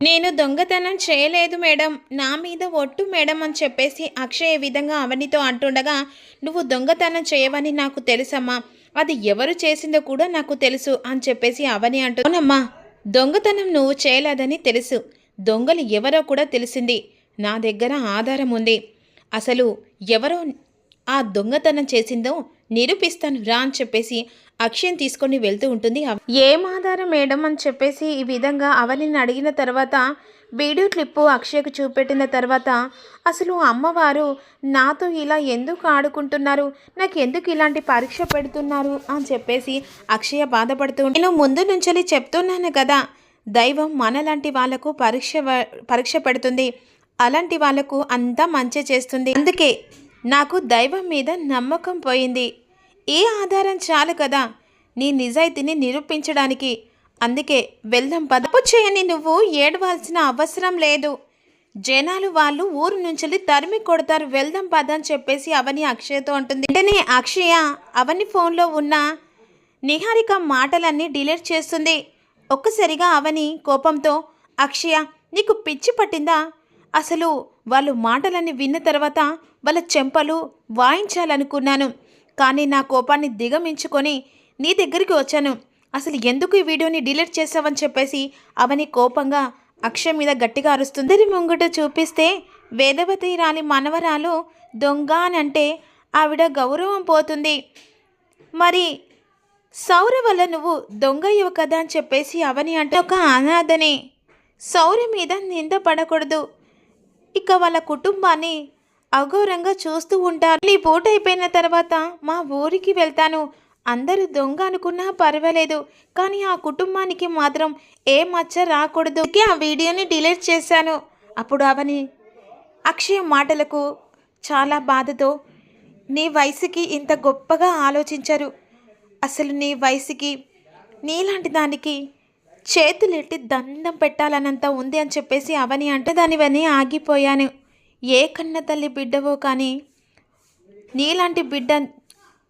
నేను దొంగతనం చేయలేదు మేడం. నా మీద ఒట్టు మేడం అని చెప్పేసి అక్షయ్ ఈ విధంగా అవనితో అంటుండగా నువ్వు దొంగతనం చేయవని నాకు తెలుసమ్మా. అది ఎవరు చేసిందో కూడా నాకు తెలుసు అని చెప్పేసి అవని అంటూ దొంగతనం నువ్వు చేయలేదని తెలుసు. దొంగలు ఎవరో కూడా తెలిసింది. నా దగ్గర ఆధారం ఉంది. అసలు ఎవరో ఆ దొంగతనం చేసిందో నిరూపిస్తాను రా అని చెప్పేసి అక్షయం తీసుకొని వెళ్తూ ఉంటుంది. ఏం ఆధారం మేడం అని చెప్పేసి ఈ విధంగా అవనిని అడిగిన తర్వాత వీడియో క్లిప్పు అక్షయ్కు చూపెట్టిన తర్వాత అసలు అమ్మవారు నాతో ఇలా ఎందుకు ఆడుకుంటున్నారు? నాకు ఎందుకు ఇలాంటి పరీక్ష పెడుతున్నారు? అని చెప్పేసి అక్షయ బాధపడుతూ నేను ముందు నుంచి చెప్తున్నాను కదా దైవం మనలాంటి వాళ్ళకు పరీక్ష పరీక్ష పెడుతుంది. అలాంటి వాళ్ళకు అంతా మంచి చేస్తుంది. అందుకే నాకు దైవం మీద నమ్మకం పోయింది. ఏ ఆధారం చాలు కదా? నీ నిజాయితీని నిరూపించడానికి. అందుకే వెళ్దాం పదపు చేయని నువ్వు ఏడవాల్సిన అవసరం లేదు. జనాలు వాళ్ళు ఊరు నుంచి తరిమి కొడతారు. వెళ్దాం పద అని చెప్పేసి అవని అక్షయతో అంటుంది. వెంటనే అక్షయ అవని ఫోన్లో ఉన్న నిహారిక మాటలన్నీ డిలీట్ చేస్తుంది. ఒక్కసారిగా అవని కోపంతో అక్షయ నీకు పిచ్చి పట్టిందా? అసలు వాళ్ళు మాటలన్నీ విన్న తర్వాత వాళ్ళ చెంపలు వాయించాలనుకున్నాను. కానీ నా కోపాన్ని దిగమించుకొని నీ దగ్గరికి వచ్చాను. అసలు ఎందుకు ఈ వీడియోని డిలీట్ చేసావని చెప్పేసి అవని కోపంగా అక్షయ మీద గట్టిగా అరుస్తుంది. ముంగుట చూపిస్తే వేదవతి రాలి మనవరాలు దొంగ అని అంటే ఆవిడ గౌరవం పోతుంది. మరి సౌర వల్ల నువ్వు దొంగ ఇవ్వ కదా అని చెప్పేసి అవని అంటే ఒక అనాథనే. సౌర మీద నింద పడకూడదు. ఇక వాళ్ళ కుటుంబాన్ని అఘోరంగా చూస్తూ ఉంటారు. నీ పూట అయిపోయిన తర్వాత మా ఊరికి వెళ్తాను. అందరూ దొంగ అనుకున్నా పర్వాలేదు. కానీ ఆ కుటుంబానికి మాత్రం ఏ మచ్చ రాకూడదు. ఆ వీడియోని డిలీట్ చేశాను. అప్పుడు అవని అక్షయ్ మాటలకు చాలా బాధతో నీ వయసుకి ఇంత గొప్పగా ఆలోచించరు. అసలు నీ వయసుకి నీలాంటి దానికి చేతులెట్టి దండం పెట్టాలనంత ఉంది అని చెప్పేసి అవని అంటే దానివని ఆగిపోయాను. ఏ కన్న తల్లి బిడ్డవో కానీ నీలాంటి బిడ్డ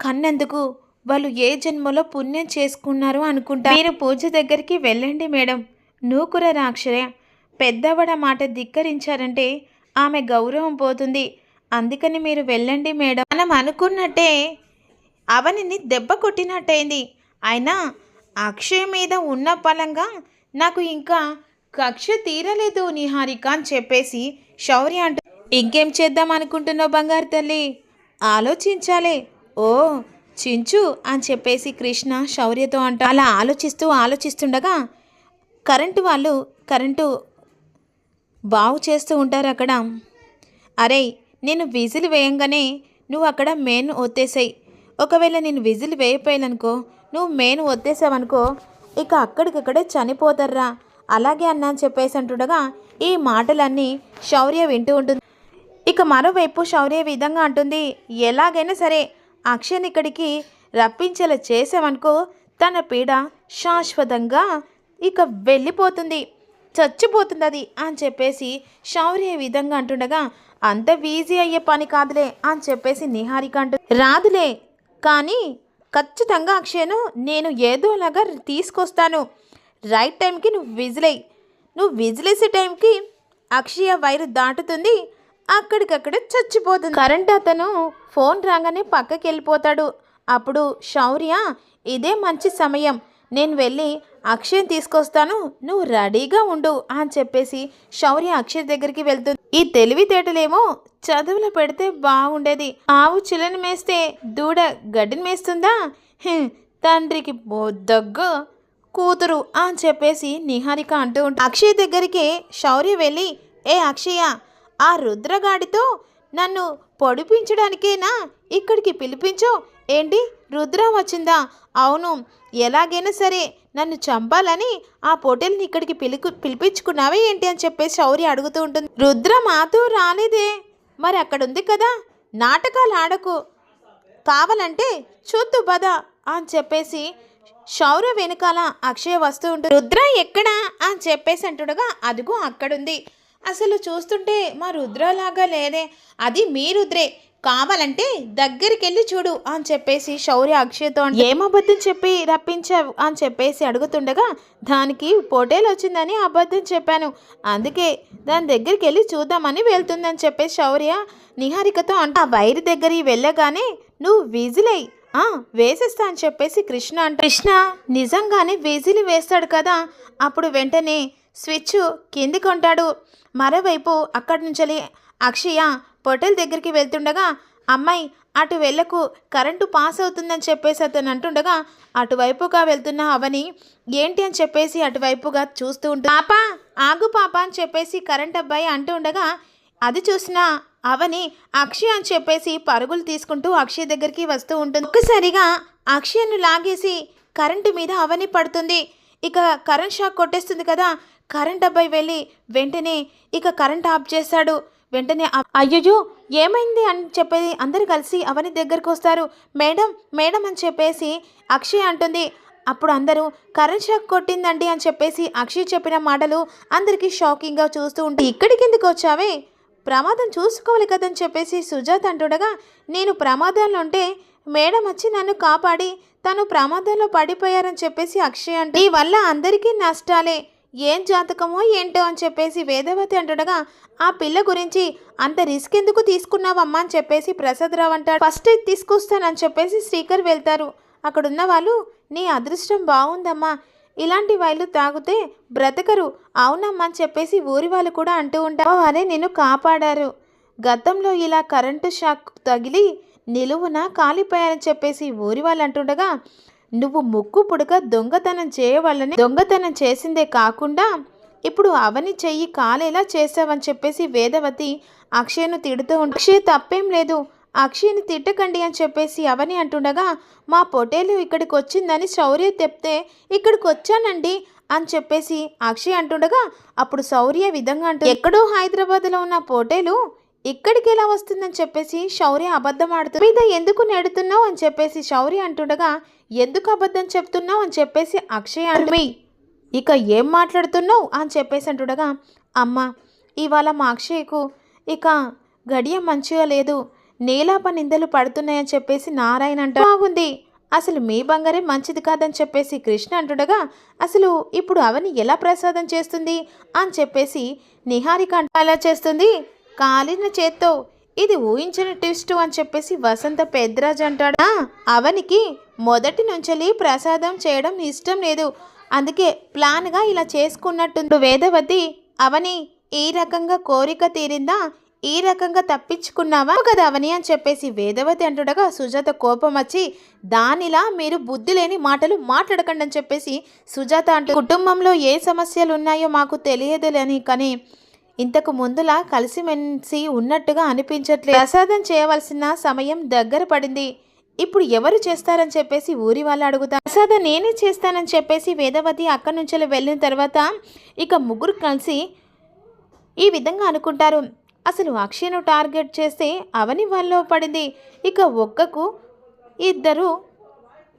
కన్నందుకు? వాళ్ళు ఏ జన్మలో పుణ్యం చేసుకున్నారు అనుకుంటా. మీరు పూజ దగ్గరికి వెళ్ళండి మేడం. నూకుర రాక్షయ పెద్దవడ మాట ధిక్కరించారంటే ఆమె గౌరవం పోతుంది. అందుకని మీరు వెళ్ళండి మేడం. మనం అనుకున్నట్టే అవనిని దెబ్బ కొట్టినట్టయింది. అయినా అక్షయ్ మీద ఉన్న పలంగా నాకు ఇంకా కక్ష తీరలేదు నిహారిక అని చెప్పేసి శౌర్య అంటూ ఇంకేం చేద్దాం అనుకుంటున్నావు బంగారు తల్లి? ఆలోచించాలి. ఓ చించు అని చెప్పేసి కృష్ణ శౌర్యతో అంట అలా ఆలోచిస్తూ ఆలోచిస్తుండగా కరెంటు వాళ్ళు కరెంటు బాగు చేస్తూ ఉంటారు అక్కడ. అరే నేను విజిల్ వేయంగానే నువ్వు అక్కడ మెయిన్ ఒత్తేసాయి. ఒకవేళ నేను విజిల్ వేయపోయాననుకో నువ్వు మెయిన్ ఒత్తేసావనుకో ఇక అక్కడికక్కడే చనిపోతారా అలాగే అన్నా అని చెప్పేసి అంటుండగా ఈ మాటలన్నీ శౌర్య వింటూ ఉంటుంది. ఇక మరోవైపు శౌర్య విధంగా అంటుంది ఎలాగైనా సరే అక్షయ్ ఇక్కడికి రప్పించేలా చేసామనుకో తన పీడ శాశ్వతంగా ఇక వెళ్ళిపోతుంది చచ్చిపోతుంది అది అని చెప్పేసి శౌర్య విధంగా అంటుండగా అంత ఈజీ అయ్యే పని కాదులే అని చెప్పేసి నిహారిక అంటు రాదులే కానీ ఖచ్చితంగా అక్షయను నేను ఏదోలాగా తీసుకొస్తాను. రైట్ టైంకి నువ్వు విజిలై నువ్వు విజిలేసే టైంకి అక్షయ వైరు దాటుతుంది అక్కడికక్కడ చచ్చిపోతుంది. కరెంట్ అతను ఫోన్ రాగానే పక్కకి వెళ్ళిపోతాడు అప్పుడు శౌర్య ఇదే మంచి సమయం. నేను వెళ్ళి అక్షయ్ తీసుకొస్తాను. నువ్వు రెడీగా ఉండు అని చెప్పేసి శౌర్య అక్షయ్ దగ్గరికి వెళ్తుంది. ఈ తెలివితేటలేమో చదువులో పెడితే బాగుండేది. ఆవు చిలని మేస్తే దూడ గడ్డిని మేస్తుందా? తండ్రికి దగ్గు కూతురు అని చెప్పేసి నిహారిక అంటూ ఉంటుంది. అక్షయ్ దగ్గరికి శౌర్య వెళ్ళి ఏ అక్షయ ఆ రుద్రగాడితో నన్ను పొడిపించడానికేనా ఇక్కడికి పిలిపించో? ఏంటి? రుద్ర వచ్చిందా? అవును. ఎలాగైనా సరే నన్ను చంపాలని ఆ పొటేల్ని ఇక్కడికి పిలుకు పిలిపించుకున్నావే ఏంటి అని చెప్పేసి శౌర్య అడుగుతూ ఉంటుంది. రుద్ర మాతో రాలేదే. మరి అక్కడ ఉంది కదా. నాటకాలు ఆడకు. కావాలంటే చూద్దు బద అని చెప్పేసి శౌర్య వెనకాల అక్షయ వస్తూ ఉంటుంది. రుద్ర ఎక్కడా అని చెప్పేసి అంటుండగా అదిగో అక్కడుంది. అసలు చూస్తుంటే మా రుద్రలాగా లేదే. అది మీ రుద్రే. కావాలంటే దగ్గరికి వెళ్ళి చూడు అని చెప్పేసి శౌర్య అక్షయ్తో ఏమబద్ధం ఏం అబద్ధం చెప్పి రప్పించావు అని చెప్పేసి అడుగుతుండగా దానికి పొటేలు వచ్చిందని అబద్ధం చెప్పాను. అందుకే దాని దగ్గరికి వెళ్ళి చూద్దామని వెళ్తుందని చెప్పేసి శౌర్య నిహారికతో అంటే ఆ వైరు దగ్గరికి వెళ్ళగానే నువ్వు విజిలై ఆ వేసేస్తా అని చెప్పేసి కృష్ణ అంట కృష్ణ నిజంగానే విజిల్ వేస్తాడు కదా. అప్పుడు వెంటనే స్విచ్ కిందికి ఉంటాడు మరోవైపు అక్కడి నుంచి అక్షయ పొటల్ దగ్గరికి వెళ్తుండగా అమ్మాయి అటు వెళ్ళకు కరెంటు పాస్ అవుతుందని చెప్పేసి అతను అంటుండగా అటువైపుగా వెళ్తున్న అవని ఏంటి అని చెప్పేసి అటువైపుగా చూస్తూ ఉంటుంది పాప ఆగు పాప అని చెప్పేసి కరెంట్ అబ్బాయి అంటూ ఉండగా అది చూసిన అవని అక్షయ్ అని చెప్పేసి పరుగులు తీసుకుంటూ అక్షయ్ దగ్గరికి వస్తూ ఉంటుంది. ఒక్కసారిగా అక్షయ్ను లాగేసి కరెంటు మీద అవని పడుతుంది. ఇక కరెంట్ షాక్ కొట్టేస్తుంది కదా కరెంట్ అబ్బాయి వెళ్ళి వెంటనే ఇక కరెంట్ ఆఫ్ చేశాడు. వెంటనే అయ్యో ఏమైంది అని చెప్పేది అందరు కలిసి అవని దగ్గరకు వస్తారు. మేడం మేడం అని చెప్పేసి అక్షయ్ అంటుంది. అప్పుడు అందరూ కరెంట్ షాక్ కొట్టిందండి అని చెప్పేసి అక్షయ్ చెప్పిన మాటలు అందరికీ షాకింగ్గా చూస్తూ ఉంటే ఇక్కడికి ఎందుకు వచ్చావే? ప్రమాదం చూసుకోవాలి కదని చెప్పేసి సుజాత అంటుండగా నేను ప్రమాదంలో ఉంటే మేడం వచ్చి నన్ను కాపాడి తను ప్రమాదంలో పడిపోయారని చెప్పేసి అక్షయ్ అంటే ఈ వల్ల అందరికీ నష్టాలే. ఏం జాతకమో ఏంటో అని చెప్పేసి వేదవతి అంటుండగా ఆ పిల్ల గురించి అంత రిస్క్ ఎందుకు తీసుకున్నావమ్మా? అని చెప్పేసి ప్రసాదరావు అంటాడు. ఫస్ట్ తీసుకొస్తానని చెప్పేసి శ్రీకర్ వెళ్తారు. అక్కడున్న వాళ్ళు నీ అదృష్టం బాగుందమ్మా. ఇలాంటి వైలు తాగితే బ్రతకరు. అవునమ్మా అని చెప్పేసి ఊరి వాళ్ళు కూడా అంటూ ఉంటారు. వారే నిన్ను కాపాడారు. గతంలో ఇలా కరెంటు షాక్ తగిలి నిలువున కాలిపోయారని చెప్పేసి ఊరి వాళ్ళు అంటుండగా నువ్వు ముక్కు పుడక దొంగతనం చేయవాలని దొంగతనం చేసిందే కాకుండా ఇప్పుడు అవని చెయ్యి కాలేలా చేసావని చెప్పేసి వేదవతి అక్షయ్ను తిడుతూ ఉంటే అక్షయ్ తప్పేం లేదు. అక్షయ్ని తిట్టకండి అని చెప్పేసి అవని అంటుండగా మా పొటేలు ఇక్కడికి వచ్చిందని శౌర్య చెప్తే ఇక్కడికి వచ్చానండి అని చెప్పేసి అక్షయ్ అంటుండగా అప్పుడు శౌర్య విధంగా అంటూ ఎక్కడో హైదరాబాద్లో ఉన్న పోటేలు ఇక్కడికి ఎలా వస్తుందని చెప్పేసి శౌర్య అబద్ధం ఆడుతూ మీద ఎందుకు నెడుతున్నావు? అని చెప్పేసి శౌర్య అంటుండగా ఎందుకు అబద్ధం చెప్తున్నావు? అని చెప్పేసి అక్షయ్ అంటుమి ఇక ఏం మాట్లాడుతున్నావు? అని చెప్పేసి అంటుండగా అమ్మ ఇవాళ మా అక్షయ్కు ఇక గడియ మంచిగా లేదు. నేలాప నిందలు పడుతున్నాయని చెప్పేసి నారాయణ అంట బాగుంది. అసలు మీ బంగారే మంచిది కాదని చెప్పేసి కృష్ణ అంటుండగా అసలు ఇప్పుడు అవని ఎలా ప్రసాదం చేస్తుంది? అని చెప్పేసి నిహారిక అంట అలా చేస్తుంది? కాలిన చేత్తో ఇది ఊహించిన ట్విస్ట్ అని చెప్పేసి వసంత పెద్దరాజు అంటాడా. అవనికి మొదటి నుంచెలి ప్రసాదం చేయడం ఇష్టం లేదు. అందుకే ప్లాన్గా ఇలా చేసుకున్నట్టుంది. వేదవతి అవని ఈ రకంగా కోరిక తీరిందా? ఈ రకంగా తప్పించుకున్నావా? కదా అవని అని చెప్పేసి వేదవతి అంటుండగా సుజాత కోపం వచ్చి దానిలా మీరు బుద్ధి లేని మాటలు మాట్లాడకండి అని చెప్పేసి సుజాత అంటూ కుటుంబంలో ఏ సమస్యలు ఉన్నాయో మాకు తెలియదులేని కానీ ఇంతకు ముందులా కలిసిమెలిసి ఉన్నట్టుగా అనిపించట్లేదు. ప్రసాదం చేయవలసిన సమయం దగ్గర పడింది. ఇప్పుడు ఎవరు చేస్తారని చెప్పేసి ఊరి వాళ్ళు అడుగుతారు ప్రసాదం నేనే చేస్తానని చెప్పేసి వేదవతి అక్కడి నుంచి వెళ్ళిన తర్వాత ఇక ముగ్గురు కలిసి ఈ విధంగా అనుకుంటారు. అసలు అక్షయను టార్గెట్ చేస్తే అవని వాళ్ళలో పడింది. ఇక ఒక్కకు ఇద్దరు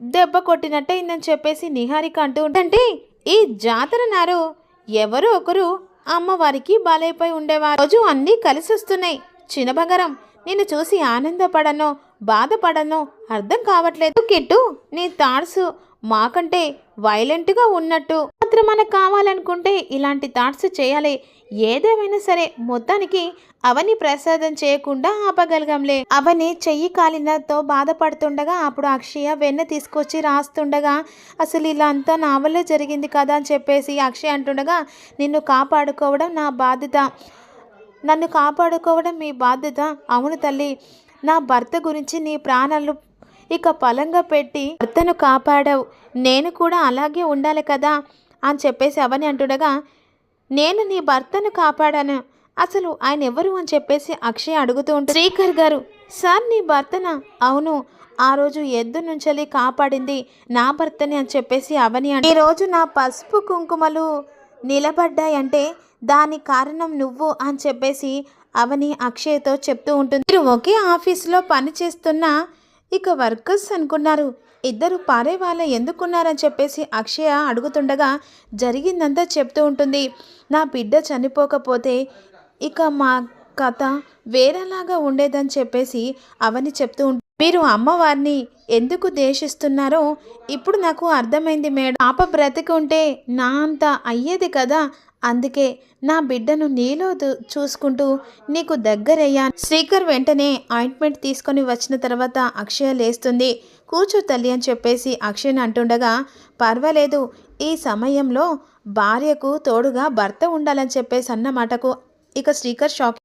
దెబ్బ కొట్టినట్టయిందని చెప్పేసి నిహారిక అంటూ ఉంటే ఈ జాతర నారు ఎవరో ఒకరు అమ్మవారికి బాలయ్యపై ఉండేవారు. రోజు అన్నీ కలిసి వస్తున్నాయి చిన్నబంగారం నిన్ను చూసి ఆనందపడనో బాధపడనో అర్థం కావట్లేదు. కిట్టు నీ థాట్స్ మాకంటే వైలెంట్గా ఉన్నట్టు మాత్రం మనకు కావాలనుకుంటే ఇలాంటి థాట్స్ చేయాలి. ఏదేమైనా సరే మొత్తానికి అవని ప్రసాదం చేయకుండా ఆపగలగంలే. అవని చెయ్యి కాలినతో బాధపడుతుండగా అప్పుడు అక్షయ వెన్న తీసుకొచ్చి రాస్తుండగా అసలు ఇలా అంతా నా వల్లే జరిగింది కదా అని చెప్పేసి అక్షయ అంటుండగా నిన్ను కాపాడుకోవడం నా బాధ్యత. నన్ను కాపాడుకోవడం మీ బాధ్యత. అవును తల్లి. నా భర్త గురించి నీ ప్రాణాలు ఇక పలంగా పెట్టి భర్తను కాపాడవు. నేను కూడా అలాగే ఉండాలి కదా. అని చెప్పేసి అవని అంటుండగా నేను నీ భర్తను కాపాడాను. అసలు ఆయన ఎవరు అని చెప్పేసి అక్షయ్ అడుగుతూ ఉంటుంది శ్రీకర్ గారు సార్ నీ భర్తనా? అవును. ఆ రోజు ఎద్దు నుంచెల్లి కాపాడింది నా భర్తని అని చెప్పేసి అవని అంటే ఈరోజు రోజు నా పసుపు కుంకుమలు నిలబడ్డాయంటే దాని కారణం నువ్వు అని చెప్పేసి అవని అక్షయ్తో చెప్తూ ఉంటుంది. మీరు ఒకే ఆఫీస్లో పని చేస్తున్న ఇక వర్కర్స్ అనుకున్నారు. ఇద్దరు పారే వాళ్ళ ఎందుకున్నారని చెప్పేసి అక్షయ అడుగుతుండగా జరిగిందంతా చెప్తూ ఉంటుంది. నా బిడ్డ చనిపోకపోతే ఇక మా కథ వేరేలాగా ఉండేదని చెప్పేసి అవని చెప్తూ ఉంటుంది మీరు అమ్మవారిని ఎందుకు దేశిస్తున్నారో ఇప్పుడు నాకు అర్థమైంది మేడం. పాప బ్రతికుంటే నా అంత అయ్యేది కదా అందుకే నా బిడ్డను నీలో చూసుకుంటూ నీకు దగ్గరయ్యా. శ్రీకర్ వెంటనే ఆయింట్మెంట్ తీసుకొని వచ్చిన తర్వాత అక్షయ లేస్తుంది. కూర్చో తల్లి అని చెప్పేసి అక్షయని అంటుండగా పర్వాలేదు ఈ సమయంలో భార్యకు తోడుగా భర్త ఉండాలని చెప్పేసి అన్న మాటకు ఇక శ్రీకర్ షాక్